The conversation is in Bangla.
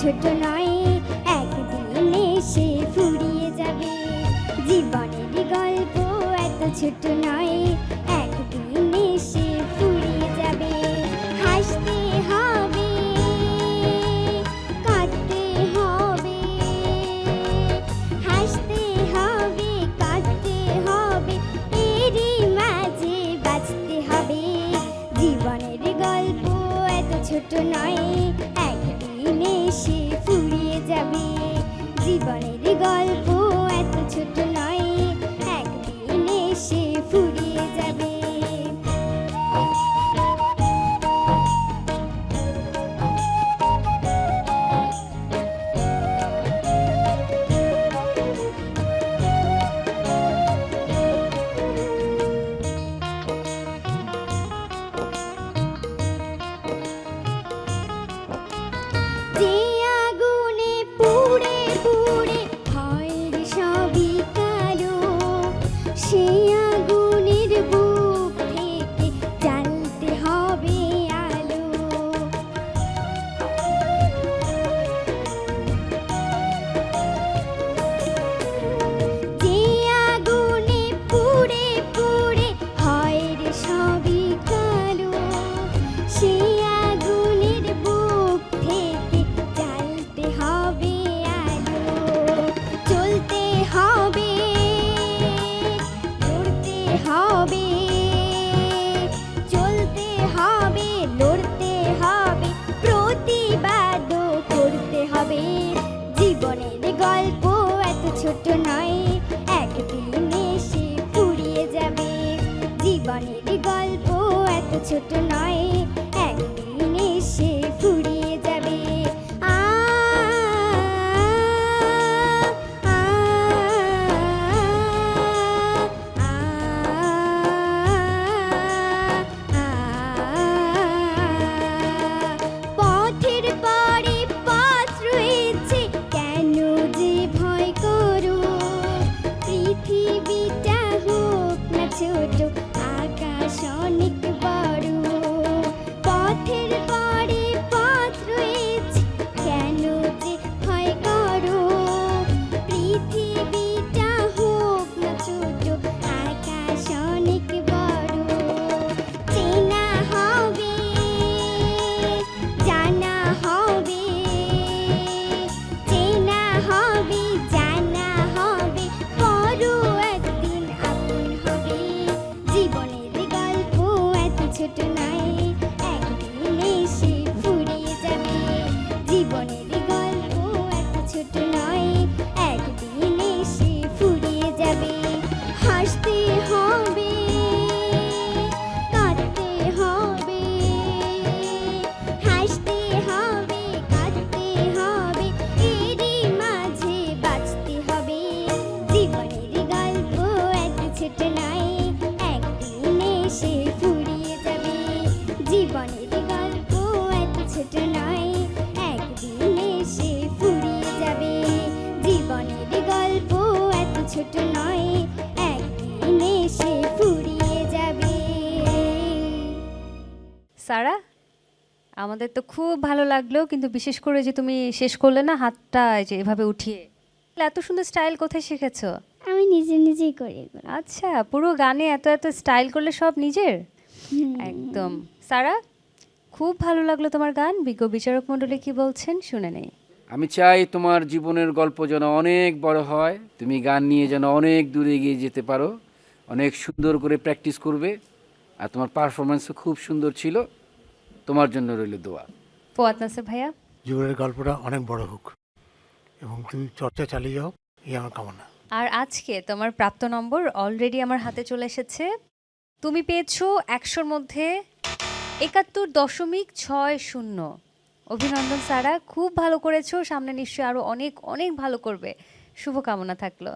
ছোট নয়, একদিন এসে ফুরিয়ে যাবে। জীবনের গল্প এত ছোট নয়, একদিন এসে ফুরিয়ে যাবে। হাসতে হবে, কাঁদতে হবে, হাসতে হবে, কাঁদতে হবে, এরই মাঝে বাঁচতে হবে। জীবনের গল্প এত ছোট নয় এসে ফুরিয়ে যাবে। জীবনের গল্প এত ছোট নয়। একদিন যাবে। গল্প এত ছোট নয়। জীবনের গল্প এত ছোট নয়। একদিন এসে ফুরিয়ে যাবে। জীবনের গল্প এত ছোট নয়। একদিন এসে ফুরিয়ে যাবে। হাসতে হবে, কাঁদতে হবে, হাসতে হবে, কাঁদতে হবে, এরই মাঝে বাঁচতে হবে। জীবনের গল্প এত ছোট নয়। সারা। আমাদের তো খুব ভালো লাগল কিন্তু বিশেষ করে যে তুমি শেষ করলে না হাতটা যে এভাবে উঠিয়ে। এত সুন্দর স্টাইল কোথায় শিখেছো? আমি নিজে নিজেই করি এগুলো। আচ্ছা পুরো গানে এত এত স্টাইল করলে সব নিজের? একদম। সারা খুব ভালো লাগল তোমার গান। বিজ্ঞ বিচারক মণ্ডলী কি বলছেন শুনে নেই। আমি চাই তোমার জীবনের গল্প যেন অনেক বড় হয়। তুমি গান নিয়ে যেন অনেক দূরে এগিয়ে যেতে পারো। অনেক সুন্দর করে প্র্যাকটিস করবে। আর তোমার পারফরমেন্সও খুব সুন্দর ছিল। তোমার জন্য রইল দোয়া। ফোয়াত নাসির ভাইয়া। জীবনের গল্পটা অনেক বড় হোক এবং তুমি চর্চা চালিয়ে যাও এই আমার কামনা। আর আজকে তোমার প্রাপ্ত নম্বর অলরেডি আমার হাতে চলে এসেছে। তুমি পেয়েছ একশোর মধ্যে একাত্তর দশমিক ছয় শূন্য। অভিনন্দন সারা। খুব ভালো করেছ। সামনে নিশ্চয়ই আরও অনেক অনেক ভালো করবে। শুভকামনা থাকল।